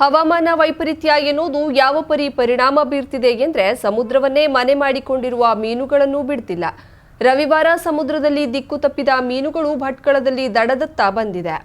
ಹವಾಮಾನ ವೈಪರೀತ್ಯ ಎನ್ನುವುದು ಯಾವ ಪರಿ ಪರಿಣಾಮ ಬೀರ್ತಿದೆ ಎಂದರೆ ಸಮುದ್ರವನ್ನೇ ಮನೆ ಮಾಡಿಕೊಂಡಿರುವ ಮೀನುಗಳನ್ನು ಬಿಡ್ತಿಲ್ಲ. ರವಿವಾರ ಸಮುದ್ರದಲ್ಲಿ ದಿಕ್ಕು ತಪ್ಪಿದ ಮೀನುಗಳು ಭಟ್ಕಳದಲ್ಲಿ ದಡದತ್ತ ಬಂದಿದೆ.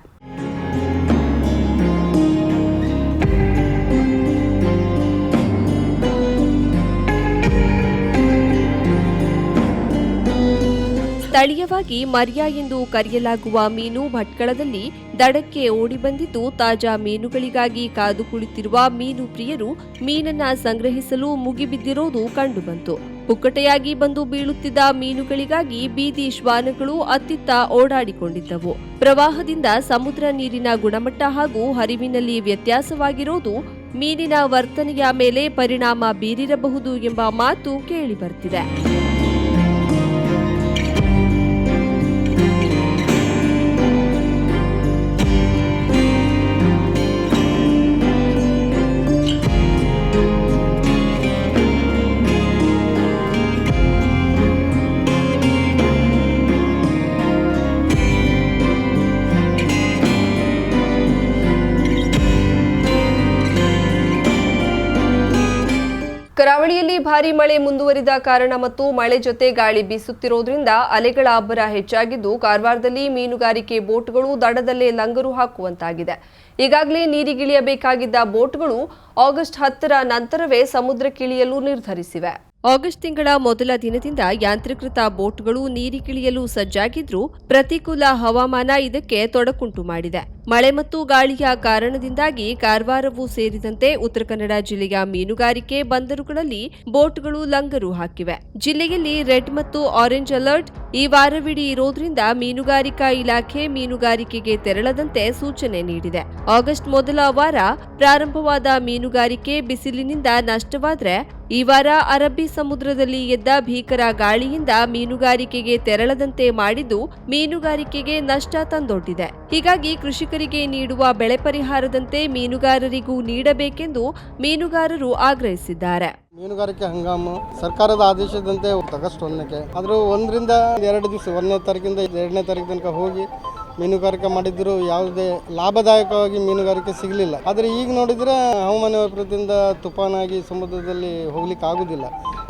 ಸ್ಥಳೀಯವಾಗಿ ಮರ್ಯಾ ಎಂದು ಕರೆಯಲಾಗುವ ಮೀನು ಭಟ್ಕಳದಲ್ಲಿ ದಡಕ್ಕೆ ಓಡಿಬಂದಿದ್ದು ತಾಜಾ ಮೀನುಗಳಿಗಾಗಿ ಕಾದು ಕುಳಿತಿರುವ ಮೀನು ಪ್ರಿಯರು ಮೀನನ್ನ ಸಂಗ್ರಹಿಸಲು ಮುಗಿಬಿದ್ದಿರೋದು ಕಂಡುಬಂತು. ಪುಕ್ಕಟೆಯಾಗಿ ಬಂದು ಬೀಳುತ್ತಿದ್ದ ಮೀನುಗಳಿಗಾಗಿ ಬೀದಿ ಶ್ವಾನಗಳು ಅತ್ತಿತ್ತ ಓಡಾಡಿಕೊಂಡಿದ್ದವು. ಪ್ರವಾಹದಿಂದ ಸಮುದ್ರ ನೀರಿನ ಗುಣಮಟ್ಟ ಹಾಗೂ ಹರಿವಿನಲ್ಲಿ ವ್ಯತ್ಯಾಸವಾಗಿರೋದು ಮೀನಿನ ವರ್ತನೆಯ ಮೇಲೆ ಪರಿಣಾಮ ಬೀರಿರಬಹುದು ಎಂಬ ಮಾತು ಕೇಳಿಬರ್ತಿದೆ. ಭಾರೀ ಮಳೆ ಮುಂದುವರಿದ ಕಾರಣ ಮತ್ತು ಮಳೆ ಜೊತೆ ಗಾಳಿ ಬೀಸುತ್ತಿರುವುದರಿಂದ ಅಲೆಗಳ ಅಬ್ಬರ ಹೆಚ್ಚಾಗಿದ್ದು ಕಾರವಾರದಲ್ಲಿ ಮೀನುಗಾರಿಕೆ ಬೋಟ್ಗಳು ದಡದಲ್ಲೇ ಲಂಗರು ಹಾಕುವಂತಾಗಿದೆ. ಈಗಾಗಲೇ ನೀರಿಗಿಳಿಯಬೇಕಾಗಿದ್ದ ಬೋಟ್ಗಳು ಆಗಸ್ಟ್ ಹತ್ತರ ನಂತರವೇ ಸಮುದ್ರಕ್ಕಿಳಿಯಲು ನಿರ್ಧರಿಸಿವೆ. ಆಗಸ್ಟ್ ತಿಂಗಳ ಮೊದಲ ದಿನದಿಂದ ಯಾಂತ್ರೀಕೃತ ಬೋಟ್ಗಳು ನೀರಿಗಿಳಿಯಲು ಸಜ್ಜಾಗಿದ್ರೂ ಪ್ರತಿಕೂಲ ಹವಾಮಾನ ಇದಕ್ಕೆ ತೊಡಕುಂಟು ಮಾಡಿದೆ. ಮಳೆ ಮತ್ತು ಗಾಳಿಯ ಕಾರಣದಿಂದಾಗಿ ಕಾರವಾರವೂ ಸೇರಿದಂತೆ ಉತ್ತರ ಕನ್ನಡ ಜಿಲ್ಲೆಯ ಮೀನುಗಾರಿಕೆ ಬಂದರುಗಳಲ್ಲಿ ಬೋಟ್ಗಳು ಲಂಗರು ಹಾಕಿವೆ. ಜಿಲ್ಲೆಯಲ್ಲಿ ರೆಡ್ ಮತ್ತು ಆರೆಂಜ್ ಅಲರ್ಟ್ ಈ ವಾರವಿಡೀ ಇರೋದ್ರಿಂದ ಮೀನುಗಾರಿಕಾ ಇಲಾಖೆ ಮೀನುಗಾರಿಕೆಗೆ ತೆರಳದಂತೆ ಸೂಚನೆ ನೀಡಿದೆ. ಆಗಸ್ಟ್ ಮೊದಲ ವಾರ ಪ್ರಾರಂಭವಾದ ಮೀನುಗಾರಿಕೆ ಬಿಸಿಲಿನಿಂದ ನಷ್ಟವಾದರೆ ಈ ವಾರ ಅರಬ್ಬಿ ಸಮುದ್ರದಲ್ಲಿ ಎದ್ದ ಭೀಕರ ಗಾಳಿಯಿಂದ ಮೀನುಗಾರಿಕೆಗೆ ತೆರಳದಂತೆ ಮಾಡಿದ್ದು ಮೀನುಗಾರಿಕೆಗೆ ನಷ್ಟ ತಂದೊಡ್ಡಿದೆ. ಹೀಗಾಗಿ ಕೃಷಿಕರಿಗೆ ನೀಡುವ ಬೆಳೆ ಪರಿಹಾರದಂತೆ ಮೀನುಗಾರರಿಗೂ ನೀಡಬೇಕೆಂದು ಮೀನುಗಾರರು ಆಗ್ರಹಿಸಿದ್ದಾರೆ. ಮೀನುಗಾರಿಕೆ ಹಂಗಾಮು ಸರ್ಕಾರದ ಆದೇಶದಂತೆ ಆಗಸ್ಟ್ ಒಂದಕ್ಕೆ, ಆದರೂ ಒಂದರಿಂದ ಎರಡು ದಿವಸ, ಒಂದನೇ ತಾರೀಕಿಂದ ಎರಡನೇ ತಾರೀಕು ತನಕ ಹೋಗಿ ಮೀನುಗಾರಿಕೆ ಮಾಡಿದ್ರು ಯಾವುದೇ ಲಾಭದಾಯಕವಾಗಿ ಮೀನುಗಾರಿಕೆ ಸಿಗಲಿಲ್ಲ. ಆದರೆ ಈಗ ನೋಡಿದರೆ ಹವಾಮಾನ ವೈಪರೀತ್ಯದಿಂದ ತುಫಾನಾಗಿ ಸಮುದ್ರದಲ್ಲಿ ಹೋಗ್ಲಿಕ್ಕೆ ಆಗೋದಿಲ್ಲ.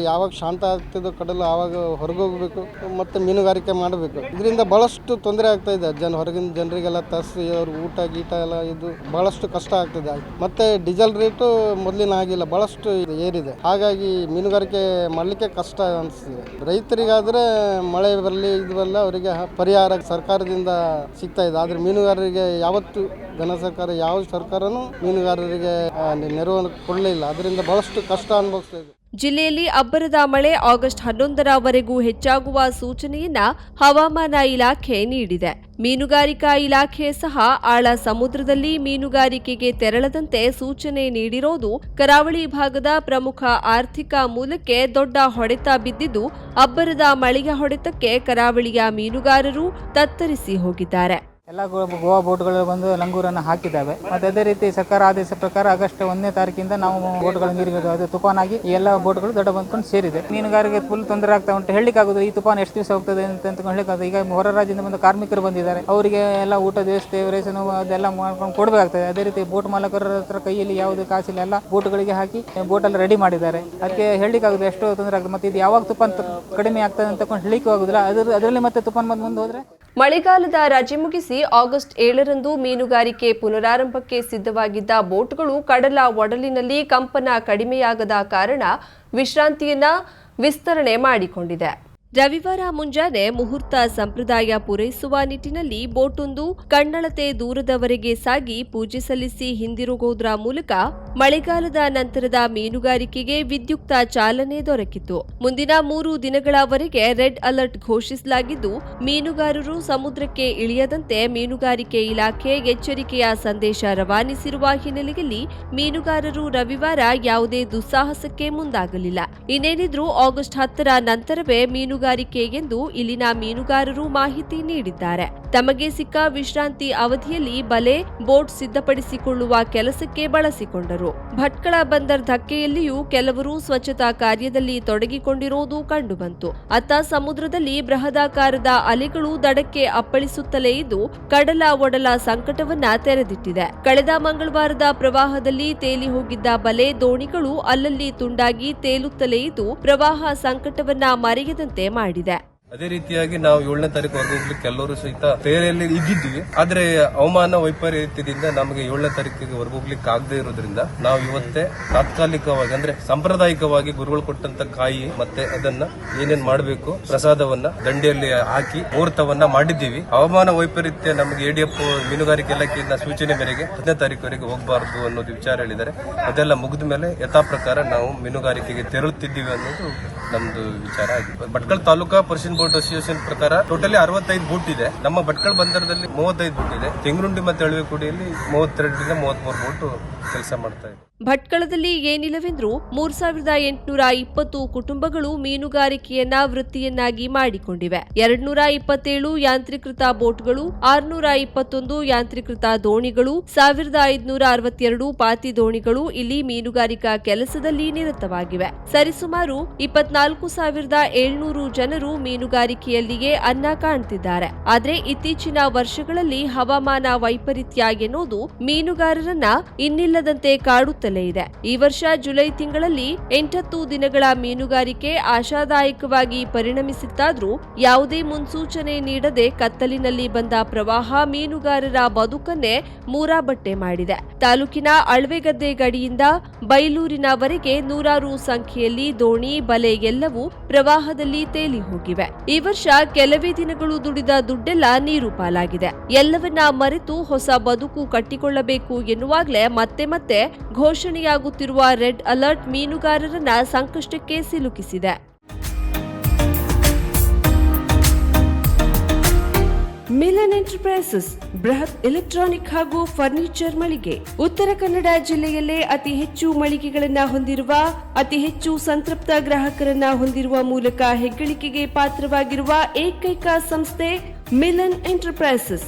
ಯಾವಾಗ ಶಾಂತ ಆಗ್ತದೋ ಕಡಲು ಆವಾಗ ಹೊರಗೆ ಹೋಗಬೇಕು ಮತ್ತು ಮೀನುಗಾರಿಕೆ ಮಾಡಬೇಕು. ಇದರಿಂದ ಭಾಳಷ್ಟು ತೊಂದರೆ ಆಗ್ತಾ ಇದೆ. ಜನ ಹೊರಗಿನ ಜನರಿಗೆಲ್ಲ ತರಿಸಿ, ಅವ್ರ ಊಟ ಗೀಟ ಎಲ್ಲ ಇದು ಭಾಳಷ್ಟು ಕಷ್ಟ ಆಗ್ತದೆ. ಮತ್ತು ಡೀಸೆಲ್ ರೇಟು ಮೊದಲಿನ ಆಗಿಲ್ಲ ಭಾಳಷ್ಟು ಏರಿದೆ. ಹಾಗಾಗಿ ಮೀನುಗಾರಿಕೆ ಮಾಡಲಿಕ್ಕೆ ಕಷ್ಟ ಅನಿಸ್ತಿದೆ. ರೈತರಿಗಾದರೆ ಮಳೆ ಬರಲಿ, ಇದು ಬರಲ್ಲ ಅವರಿಗೆ ಪರಿಹಾರ ಸರ್ಕಾರದಿಂದ ಸಿಗ್ತಾ ಇದೆ. ಆದರೆ ಮೀನುಗಾರರಿಗೆ ಯಾವತ್ತು ಘನ ಸರ್ಕಾರ, ಯಾವ ಸರ್ಕಾರನೂ ಮೀನುಗಾರರಿಗೆ ನೆರವನ್ನು ಕೊಡಲಿಲ್ಲ. ಅದರಿಂದ ಬಹಳಷ್ಟು ಕಷ್ಟ ಅನುಭವಿಸ್ತಾ ಇದೆ. ಜಿಲ್ಲೆಯಲ್ಲಿ ಅಬ್ಬರದ ಮಳೆ ಆಗಸ್ಟ್ ಹನ್ನೊಂದರವರೆಗೂ ಹೆಚ್ಚಾಗುವ ಸೂಚನೆಯನ್ನ ಹವಾಮಾನ ಇಲಾಖೆ ನೀಡಿದೆ. ಮೀನುಗಾರಿಕಾ ಇಲಾಖೆ ಸಹ ಆಳ ಸಮುದ್ರದಲ್ಲಿ ಮೀನುಗಾರಿಕೆಗೆ ತೆರಳದಂತೆ ಸೂಚನೆ ನೀಡಿರೋದು ಕರಾವಳಿ ಭಾಗದ ಪ್ರಮುಖ ಆರ್ಥಿಕ ಮೂಲಕ್ಕೆ ದೊಡ್ಡ ಹೊಡೆತ ಬಿದ್ದಿದ್ದು, ಅಬ್ಬರದ ಮಳೆಯ ಹೊಡೆತಕ್ಕೆ ಕರಾವಳಿಯ ಮೀನುಗಾರರು ತತ್ತರಿಸಿ ಹೋಗಿದ್ದಾರೆ. ಎಲ್ಲ ಗೋವಾ ಬೋಟ್ಗಳು ಬಂದು ಲಂಗೂರನ್ನು ಹಾಕಿದ್ದಾವೆ. ಮತ್ತೆ ಅದೇ ರೀತಿ ಸರ್ಕಾರ ಆದೇಶ ಪ್ರಕಾರ ಆಗಸ್ಟ್ ಒಂದನೇ ತಾರೀಕಿಂದ ನಾವು ಬೋಟ್ಗಳ ನೀರಿಗೆ ಅದು ತುಫಾನಾಗಿ ಎಲ್ಲ ಬೋಟ್ಗಳು ದೊಡ್ಡ ಬಂದ್ಕೊಂಡು ಸೇರಿದೆ. ಮೀನುಗಾರಿಕೆ ಫುಲ್ ತೊಂದರೆ ಆಗ್ತಾ ಉಂಟು. ಹೇಳಲಿಕ್ಕಾಗೋದು ಈ ತುಫಾನ್ ಎಷ್ಟು ದಿವಸ ಹೋಗ್ತದೆ ಅಂತ ಅಂತ ಹೇಳಲಿಕ್ಕಾಗೋದು ಈಗ ಹೊರ ರಾಜ್ಯದಿಂದ ಬಂದು ಕಾರ್ಮಿಕರು ಬಂದಿದ್ದಾರೆ. ಅವರಿಗೆ ಎಲ್ಲ ಊಟ ವ್ಯವಸ್ಥೆ ರೇಷನ್ ಅದೆಲ್ಲ ಮಾಡ್ಕೊಂಡು ಕೊಡಬೇಕಾಗ್ತದೆ. ಅದೇ ರೀತಿ ಬೋಟ್ ಮಾಲಕರ ಹತ್ರ ಕೈಯಲ್ಲಿ ಯಾವುದೇ ಕಾಸಿಲ್ಲ, ಎಲ್ಲ ಬೋಟ್ಗಳಿಗೆ ಹಾಕಿ ಬೋಟ್ ಎಲ್ಲ ರೆಡಿ ಮಾಡಿದ್ದಾರೆ. ಅದಕ್ಕೆ ಹೇಳಲಿಕ್ಕಾಗೋದು ಎಷ್ಟು ತೊಂದರೆ ಆಗ್ತದೆ. ಮತ್ತೆ ಇದು ಯಾವಾಗ ತುಫಾನ್ ಕಡಿಮೆ ಆಗ್ತದೆ ಅಂತ ಹೇಳಲಿಕ್ಕೂ ಅದರ ಅದರಲ್ಲಿ ಮತ್ತೆ ತುಫಾನ್ ಬಂದು ಮುಂದೆ ಹೋದ್ರೆ? ಮಳೆಗಾಲದ ರಜೆ ಮುಗಿಸಿ ಆಗಸ್ಟ್ ಏಳರಂದು ಮೀನುಗಾರಿಕೆ ಪುನರಾರಂಭಕ್ಕೆ ಸಿದ್ಧವಾಗಿದ್ದ ಬೋಟ್ಗಳು ಕಡಲ ಒಡಲಿನಲ್ಲಿ ಕಂಪನ ಕಡಿಮೆಯಾಗದ ಕಾರಣ ವಿಶ್ರಾಂತಿಯನ್ನ ವಿಸ್ತರಣೆ ಮಾಡಿಕೊಂಡಿದೆ. ರವಿವಾರ ಮುಂಜಾನೆ ಮುಹೂರ್ತ ಸಂಪ್ರದಾಯ ಪೂರೈಸುವ ನಿಟ್ಟಿನಲ್ಲಿ ಬೋಟೊಂದು ಕಣ್ಣಳತೆ ದೂರದವರೆಗೆ ಸಾಗಿ ಪೂಜೆ ಸಲ್ಲಿಸಿ ಹಿಂದಿರುಗೋದ್ರ ಮೂಲಕ ಮಳೆಗಾಲದ ನಂತರದ ಮೀನುಗಾರಿಕೆಗೆ ವಿದ್ಯುಕ್ತ ಚಾಲನೆ ದೊರಕಿತು ಮುಂದಿನ ಮೂರು ದಿನಗಳವರೆಗೆ ರೆಡ್ ಅಲರ್ಟ್ ಘೋಷಿಸಲಾಗಿದ್ದು, ಮೀನುಗಾರರು ಸಮುದ್ರಕ್ಕೆ ಇಳಿಯದಂತೆ ಮೀನುಗಾರಿಕೆ ಇಲಾಖೆ ಎಚ್ಚರಿಕೆಯ ಸಂದೇಶ ರವಾನಿಸಿರುವ ಹಿನ್ನೆಲೆಯಲ್ಲಿ ಮೀನುಗಾರರು ರವಿವಾರ ಯಾವುದೇ ದುಸ್ಸಾಹಸಕ್ಕೆ ಮುಂದಾಗಲಿಲ್ಲ. ಇನ್ನೇನಿದ್ರೂ ಆಗಸ್ಟ್ ಹತ್ತರ ನಂತರವೇ ಮೀನುಗಾರ ಮೀನುಗಾರಿಕೆ ಎಂದು ಇಲ್ಲಿನ ಮೀನುಗಾರರು ಮಾಹಿತಿ ನೀಡಿದ್ದಾರೆ. ತಮಗೆ ಸಿಕ್ಕ ವಿಶ್ರಾಂತಿ ಅವಧಿಯಲ್ಲಿ ಬಲೆ, ಬೋಟ್ ಸಿದ್ಧಪಡಿಸಿಕೊಳ್ಳುವ ಕೆಲಸಕ್ಕೆ ಬಳಸಿಕೊಂಡರು. ಭಟ್ಕಳ ಬಂದರ್ ಧಕ್ಕೆಯಲ್ಲಿಯೂ ಕೆಲವರು ಸ್ವಚ್ಛತಾ ಕಾರ್ಯದಲ್ಲಿ ತೊಡಗಿಕೊಂಡಿರುವುದು ಕಂಡುಬಂತು. ಅತ್ತ ಸಮುದ್ರದಲ್ಲಿ ಬೃಹದಾಕಾರದ ಅಲೆಗಳು ದಡಕ್ಕೆ ಅಪ್ಪಳಿಸುತ್ತಲೇ ಇದ್ದು, ಕಡಲ ಒಡಲ ಸಂಕಟವನ್ನ ತೆರೆದಿಟ್ಟಿದೆ. ಕಳೆದ ಮಂಗಳವಾರದ ಪ್ರವಾಹದಲ್ಲಿ ತೇಲಿ ಹೋಗಿದ್ದ ಬಲೆ ದೋಣಿಗಳು ಅಲ್ಲಲ್ಲಿ ತುಂಡಾಗಿ ತೇಲುತ್ತಲೇ ಇದ್ದು, ಪ್ರವಾಹ ಸಂಕಟವನ್ನ ಮರೆಯದಂತೆ ಮಾಡಿದೆ. ಅದೇ ರೀತಿಯಾಗಿ ನಾವು ಏಳನೇ ತಾರೀಕು ಹೋಗ್ಲಿಕ್ಕೆ ಎಲ್ಲರೂ ಸಹಿತ ತೇರೆಯಲ್ಲಿ ಇದ್ದಿದ್ವಿ ಆದ್ರೆ ಹವಾಮಾನ ವೈಪರೀತ್ಯದಿಂದ ನಮಗೆ ಏಳನೇ ತಾರೀಕಿಗೆ ಹೊರಗೋಗ್ಲಿಕ್ಕೆ ಆಗದೆ ಇರೋದ್ರಿಂದ ನಾವು ಇವತ್ತೇ ತಾತ್ಕಾಲಿಕವಾಗಿ ಅಂದ್ರೆ ಸಾಂಪ್ರದಾಯಿಕವಾಗಿ ಗುರುಗಳು ಕೊಟ್ಟಂತ ಕಾಯಿ ಮತ್ತೆ ಅದನ್ನ ಏನೇನ್ ಮಾಡಬೇಕು, ಪ್ರಸಾದವನ್ನ ದಂಡೆಯಲ್ಲಿ ಹಾಕಿ ಮುಹೂರ್ತವನ್ನ ಮಾಡಿದ್ದೀವಿ. ಹವಾಮಾನ ವೈಪರೀತ್ಯ ನಮಗೆ ಎಡಿಎಫ್ ಮೀನುಗಾರಿಕೆ ಇಲಾಖೆಯಿಂದ ಸೂಚನೆ ಮೇರೆಗೆ ಹತ್ತನೇ ತಾರೀಕುವರೆಗೆ ಹೋಗಬಾರದು ಅನ್ನೋದು ವಿಚಾರ ಹೇಳಿದ್ದಾರೆ. ಅದೆಲ್ಲ ಮುಗಿದ ಮೇಲೆ ಯಥಾ ಪ್ರಕಾರ ನಾವು ಮೀನುಗಾರಿಕೆಗೆ ತೆರಳುತ್ತಿದ್ದೀವಿ ಅನ್ನೋದು ನಮ್ದು ವಿಚಾರ ಆಗಿದೆ Bhatkal taluka purse seine boat association ಪ್ರಕಾರ ಟೋಟಲಿ ಅರವತ್ತೈದು ಬೋಟ್ ಇದೆ. ನಮ್ಮ ಭಟ್ಕಳ ಬಂದರದಲ್ಲಿ ಮೂವತ್ತೈದು ಬೋಟ್ ಇದೆ. ತೆಂಗುರುಂಡಿ ಮತ್ತೆ ಅಳವೆಕುಡಿಯಲ್ಲಿ ಮೂವತ್ತೆರಡರಿಂದ ಮೂವತ್ಮೂರು ಬೋಟ್ ಕೆಲಸ ಮಾಡ್ತಾ ಇದೆ. ಭಟ್ಕಳದಲ್ಲಿ ಏನಿಲ್ಲವೆಂದ್ರೂ ಮೂರ್ ಸಾವಿರದ ಎಂಟುನೂರ ಇಪ್ಪತ್ತು ಕುಟುಂಬಗಳು ಮೀನುಗಾರಿಕೆಯನ್ನ ವೃತ್ತಿಯನ್ನಾಗಿ ಮಾಡಿಕೊಂಡಿವೆ. ಎರಡ್ನೂರ ಇಪ್ಪತ್ತೇಳು ಯಾಂತ್ರೀಕೃತ ಬೋಟ್ಗಳು, ಆರ್ನೂರ ಇಪ್ಪತ್ತೊಂದು ಯಾಂತ್ರೀಕೃತ ದೋಣಿಗಳು, ಸಾವಿರದ ಐದುನೂರ ಅರವತ್ತೆರಡು ಪಾತಿ ದೋಣಿಗಳು ಇಲ್ಲಿ ಮೀನುಗಾರಿಕಾ ಕೆಲಸದಲ್ಲಿ ನಿರತವಾಗಿವೆ. ಸರಿಸುಮಾರು ಇಪ್ಪತ್ನಾಲ್ಕು ಸಾವಿರದ ಏಳ್ನೂರು ಜನರು ಮೀನುಗಾರಿಕೆಯಲ್ಲಿಯೇ ಅನ್ನ ಕಾಣ್ತಿದ್ದಾರೆ. ಆದರೆ ಇತ್ತೀಚಿನ ವರ್ಷಗಳಲ್ಲಿ ಹವಾಮಾನ ವೈಪರೀತ್ಯ ಎನ್ನುವುದು ಮೀನುಗಾರರನ್ನ ಇನ್ನಿಲ್ಲದಂತೆ ಕಾಡುತ್ತಲೇ ಇದೆ. ಈ ವರ್ಷ ಜುಲೈ ತಿಂಗಳಲ್ಲಿ ಎಂಟತ್ತು ದಿನಗಳ ಮೀನುಗಾರಿಕೆ ಆಶಾದಾಯಕವಾಗಿ ಪರಿಣಮಿಸಿತ್ತಾದ್ರೂ ಯಾವುದೇ ಮುನ್ಸೂಚನೆ ನೀಡದೆ ಕತ್ತಲಿನಲ್ಲಿ ಬಂದ ಪ್ರವಾಹ ಮೀನುಗಾರರ ಬದುಕನ್ನೇ ಮೂರಾಬಟ್ಟೆ ಮಾಡಿದೆ. ತಾಲೂಕಿನ ಅಳ್ವೆಗದ್ದೆ ಗಡಿಯಿಂದ ಬೈಲೂರಿನವರೆಗೆ ನೂರಾರು ಸಂಖ್ಯೆಯಲ್ಲಿ ದೋಣಿ, ಬಲೆ ಎಲ್ಲವೂ ಪ್ರವಾಹದಲ್ಲಿ ತೇಲಿ ಹೋಗಿವೆ. ಈ ವರ್ಷ ಕೆಲವೇ ದಿನಗಳು ದುಡಿದ ದುಡ್ಡೆಲ್ಲ ನೀರು ಪಾಲಾಗಿದೆ. ಎಲ್ಲವನ್ನ ಮರೆತು ಹೊಸ ಬದುಕು ಕಟ್ಟಿಕೊಳ್ಳಬೇಕು ಎನ್ನುವಾಗಲೇ ಮತ್ತೆ ಮತ್ತೆ ಘೋಷಣೆಯಾಗುತ್ತಿರುವ ರೆಡ್ ಅಲರ್ಟ್ ಮೀನುಗಾರರನ್ನ ಸಂಕಷ್ಟಕ್ಕೆ ಸಿಲುಕಿಸಿದೆ. ಮಿಲನ್ ಎಂಟರ್ಪ್ರೈಸಸ್, ಬೃಹತ್ ಎಲೆಕ್ಟ್ರಾನಿಕ್ ಹಾಗೂ ಫರ್ನಿಚರ್ ಮಳಿಗೆ. ಉತ್ತರ ಕನ್ನಡ ಜಿಲ್ಲೆಯಲ್ಲೇ ಅತಿ ಹೆಚ್ಚು ಮಳಿಗೆಗಳನ್ನು ಹೊಂದಿರುವ, ಅತಿ ಹೆಚ್ಚು ಸಂತೃಪ್ತ ಗ್ರಾಹಕರನ್ನ ಹೊಂದಿರುವ ಮೂಲಕ ಹೆಗ್ಗಳಿಕೆಗೆ ಪಾತ್ರವಾಗಿರುವ ಏಕೈಕ ಸಂಸ್ಥೆ ಮಿಲನ್ ಎಂಟರ್ಪ್ರೈಸಸ್.